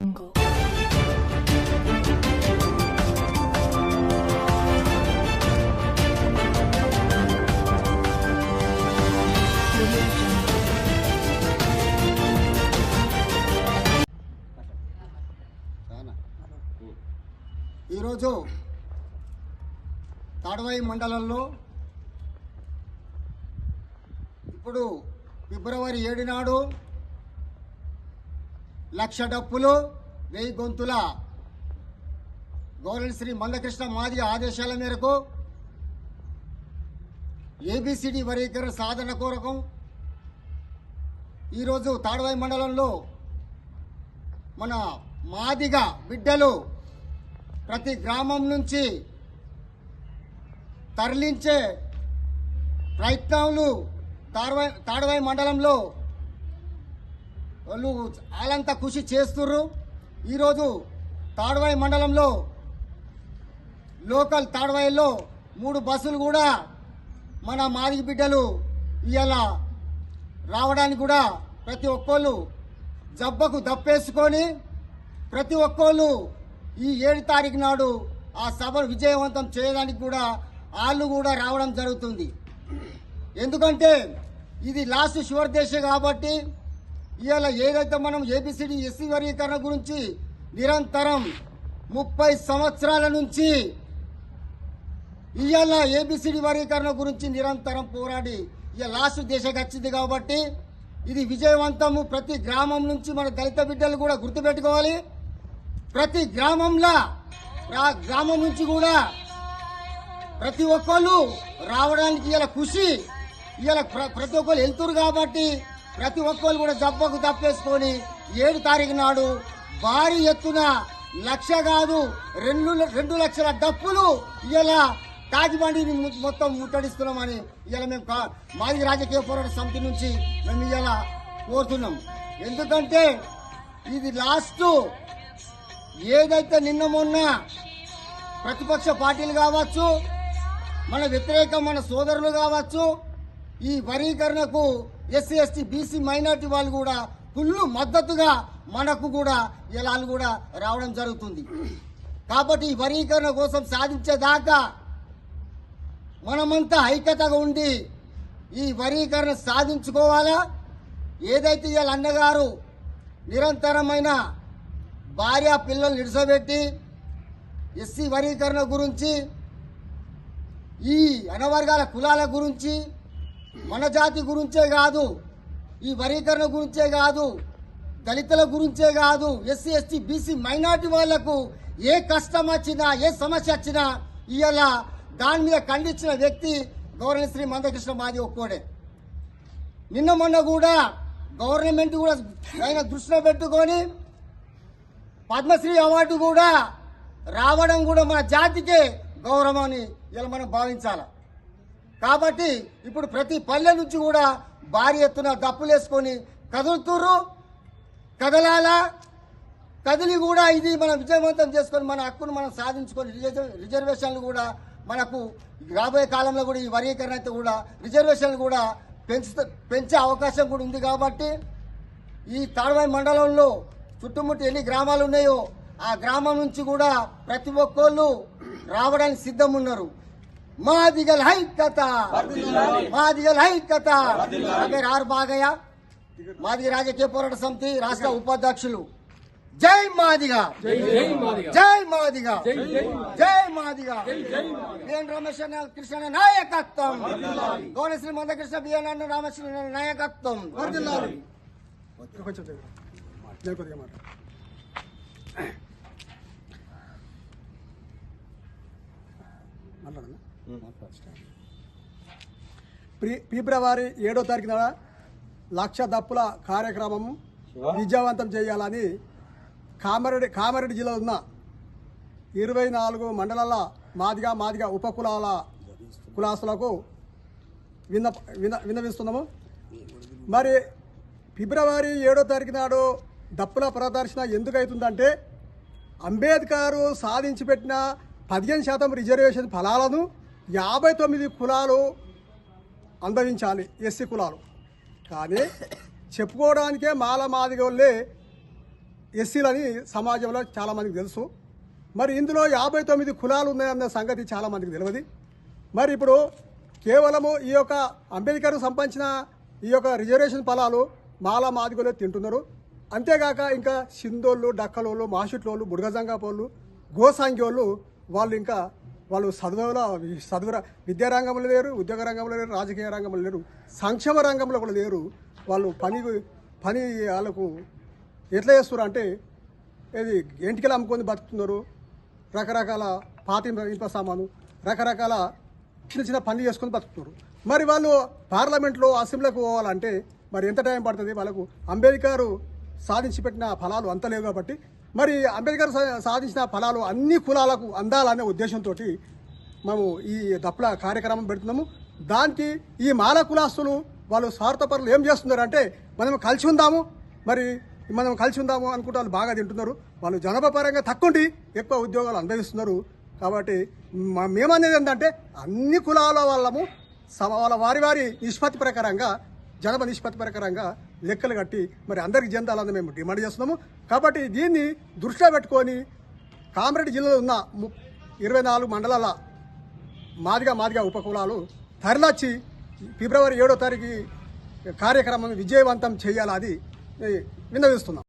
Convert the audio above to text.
ఈరోజు తాడవాయి మండలంలో ఇప్పుడు ఫిబ్రవరి ఏడు నాడు లక్ష డప్పులు వెయ్యి గొంతుల. గవర్నర్ శ్రీ మందకృష్ణ మాదిగ ఆదేశాల మేరకు ఏబిసిడి వర్గీకరణ సాధన కోరకం. ఈరోజు తాడవాయి మండలంలో మన మాదిగ బిడ్డలు ప్రతి గ్రామం నుంచి తరలించే ప్రయత్నాలు తాడవాయి తాడవాయి మండలంలో వాళ్ళు వాళ్ళంతా కృషి చేస్తుర్రు. ఈరోజు తాడవాయి మండలంలో లోకల్ తాడవాయిలో మూడు బస్సులు కూడా మన మాదిగి బిడ్డలు ఇవాళ రావడానికి కూడా ప్రతి ఒక్కళ్ళు జబ్బకు దప్పేసుకొని ప్రతి ఒక్కళ్ళు ఈ ఏడు తారీఖు నాడు ఆ సభను విజయవంతం చేయడానికి కూడా వాళ్ళు కూడా రావడం జరుగుతుంది. ఎందుకంటే ఇది లాస్ట్ షువర్ దేశ కాబట్టి ఇవాళ ఏదైతే మనం ఏబిసిడి ఎస్సీ వర్గీకరణ గురించి నిరంతరం ముప్పై సంవత్సరాల నుంచి ఇవాళ ఏబిసిడి వర్గీకరణ గురించి నిరంతరం పోరాడి ఇక లాస్ట్ దేశకు వచ్చింది కాబట్టి ఇది విజయవంతము. ప్రతి గ్రామం నుంచి మన దళిత బిడ్డలు కూడా గుర్తుపెట్టుకోవాలి. ప్రతి గ్రామంలో రా- గ్రామం నుంచి కూడా ప్రతి ఒక్కళ్ళు రావడానికి ఇలా కృషి ఇలా ప్రతి ఒక్కరు వెళ్తురు కాబట్టి ప్రతి ఒక్కరు కూడా జబ్బకు తప్పేసుకొని ఏడు తారీఖు నాడు భారీ ఎత్తున లక్ష కాదు రెండు రెండు లక్షల డప్పులు ఇలా తాజిబండిని మొత్తం ముట్టడిస్తున్నామని ఇలా మేము కా- మాది రాజకీయ పోరాట సమితి నుంచి మేము ఇలా కోరుతున్నాం. ఎందుకంటే ఇది లాస్ట్ ఏదైతే నిన్న మొన్న ప్రతిపక్ష పార్టీలు కావచ్చు మన వ్యతిరేక మన సోదరులు కావచ్చు ఈ వర్గీకరణకు ఎస్సీ ఎస్టీ బీసీ మైనార్టీ వాళ్ళు కూడా ఫుల్ మద్దతుగా మనకు కూడా ఇలా కూడా రావడం జరుగుతుంది. కాబట్టి ఈ వర్గీకరణ కోసం సాధించేదాకా మనమంతా ఐక్యతగా ఉండి ఈ వర్గీకరణ సాధించుకోవాలా? ఏదైతే వీళ్ళ అన్నగారు నిరంతరమైన భార్య పిల్లలు నిడిసబెట్టి ఎస్సీ వర్గీకరణ గురించి ఈ అనవర్గాల కులాల గురించి మన జాతి గురించే కాదు ఈ వరీకరణ గురించే కాదు దళితుల గురించే కాదు ఎస్సీ ఎస్టీ బీసీ మైనార్టీ వాళ్ళకు ఏ కష్టం వచ్చినా ఏ సమస్య వచ్చినా ఇవాళ దాని మీద ఖండించిన వ్యక్తి గవర్నర్ శ్రీ మందకృష్ణ మాది ఒక్కోడే. నిన్న మొన్న కూడా గవర్నమెంట్ కూడా ఆయన దృష్టిలో పెట్టుకొని పద్మశ్రీ అవార్డు కూడా రావడం కూడా మన జాతికే గౌరవం అని ఇలా మనం భావించాలి? కాబట్టి ఇప్పుడు ప్రతి పల్లె నుంచి కూడా భారీ ఎత్తున దప్పులేసుకొని కదులుతుర్రు కదలాలా. కదిలి కూడా ఇది మనం విజయవంతం చేసుకొని మన హక్కును మనం సాధించుకొని రిజర్వేషన్లు కూడా మనకు రాబోయే కాలంలో కూడా ఈ వర్గీకరణ అయితే కూడా రిజర్వేషన్లు కూడా పెంచుతూ పెంచే అవకాశం కూడా ఉంది కాబట్టి ఈ తాడవాయి మండలంలో చుట్టుముట్టు ఎన్ని గ్రామాలు ఉన్నాయో ఆ గ్రామం నుంచి కూడా ప్రతి ఒక్కళ్ళు రావడానికి సిద్ధం ఉన్నారు మాదిగల ఐక్యత మాదిగల అదే రారు బాగయ్య. మాదిగ రాజకీయ పోరాట సమితి రాష్ట్ర ఉపాధ్యక్షులు. జై మాదిగ. జై మాదిగ. జై మాదిగ. బిఎన్ రమేష్ కృష్ణ నాయకత్వం. గౌరశ్రీ మందకృష్ణ బిఎన్ రామకృష్ణ నాయకత్వం. కొంచెం ఫిబ్రవరి ఏడో తారీఖు నాడ లక్ష దప్పుల కార్యక్రమం విజయవంతం చేయాలని కామారెడ్డి కామారెడ్డి జిల్లా ఉన్న ఇరవై నాలుగు మండలాల మాదిగా మాదిగా ఉప కులాల కులాసులకు విన్న విన్న విన్నవిస్తున్నాము. మరి ఫిబ్రవరి ఏడో తారీఖు నాడు దప్పుల ప్రదర్శన ఎందుకు అవుతుందంటే అంబేద్కర్ సాధించి పెట్టిన పదిహేను శాతం రిజర్వేషన్ ఫలాలను యాభై తొమ్మిది కులాలు అనుభవించాలి ఎస్సీ కులాలు. కానీ చెప్పుకోవడానికే మాల మాదిగోళ్ళే ఎస్సీలని సమాజంలో చాలామందికి తెలుసు. మరి ఇందులో యాభై తొమ్మిది కులాలు ఉన్నాయన్న సంగతి చాలామందికి తెలియదు. మరి ఇప్పుడు కేవలము ఈ యొక్క అంబేద్కర్ సంపాదించిన ఈ యొక్క రిజర్వేషన్ ఫలాలు మాల మాదిగోలే తింటున్నారు. అంతేగాక ఇంకా సిందోళ్ళు డక్కలోళ్ళు మాషుట్లోళ్ళు బుడగజంగాపోళ్ళు గోసాంగ్యోళ్ళు వాళ్ళు ఇంకా వాళ్ళు చదువులో చదువు విద్యారంగంలో లేరు ఉద్యోగ రంగంలో లేరు రాజకీయ రంగంలో లేరు సంక్షేమ రంగంలో కూడా లేరు. వాళ్ళు పని పని వాళ్ళకు ఎట్లా చేస్తారు అంటే ఇది ఎంటికలు అమ్ముకొని బతుకుతున్నారు. రకరకాల పాత ఇనుప ఇనుప సామాను రకరకాల చిన్న చిన్న పనులు చేసుకొని బతుకుతున్నారు. మరి వాళ్ళు పార్లమెంట్లో అసెంబ్లీకి పోవాలంటే మరి ఎంత టైం పడుతుంది? వాళ్ళకు అంబేద్కర్ సాధించి పెట్టిన ఫలాలు అంత లేవు కాబట్టి మరి అంబేద్కర్ సా- సాధించిన ఫలాలు అన్ని కులాలకు అందాలనే ఉద్దేశంతో మేము ఈ దప్పుల కార్యక్రమం పెడుతున్నాము. దానికి ఈ మాల కులాస్తులు వాళ్ళు స్వార్థపరులు ఏం చేస్తున్నారు అంటే మనం కలిసి ఉందాము. మరి మనం కలిసి ఉందాము అనుకుంటే వాళ్ళు బాగా తింటున్నారు. వాళ్ళు జనాభా పరంగా ఎక్కువ ఉద్యోగాలు అనుభవిస్తున్నారు. కాబట్టి మేమనేది ఏంటంటే అన్ని కులాల వాళ్ళము సమ వాళ్ళ వారి వారి నిష్పత్తి ప్రకారంగా జనాభా నిష్పత్తి ప్రకారంగా లెక్కలు కట్టి మరి అందరికి చెందాలని మేము డిమాండ్ చేస్తున్నాము. కాబట్టి దీన్ని దృష్టిలో పెట్టుకొని కామరెడ్డి జిల్లాలో ఉన్న ము- ఇరవై నాలుగు మండలాల మాదిగా మాదిగా ఉపకులాలు తరలొచ్చి ఫిబ్రవరి ఏడో తారీఖు కార్యక్రమం విజయవంతం చేయాలని విన్నవిస్తున్నాం.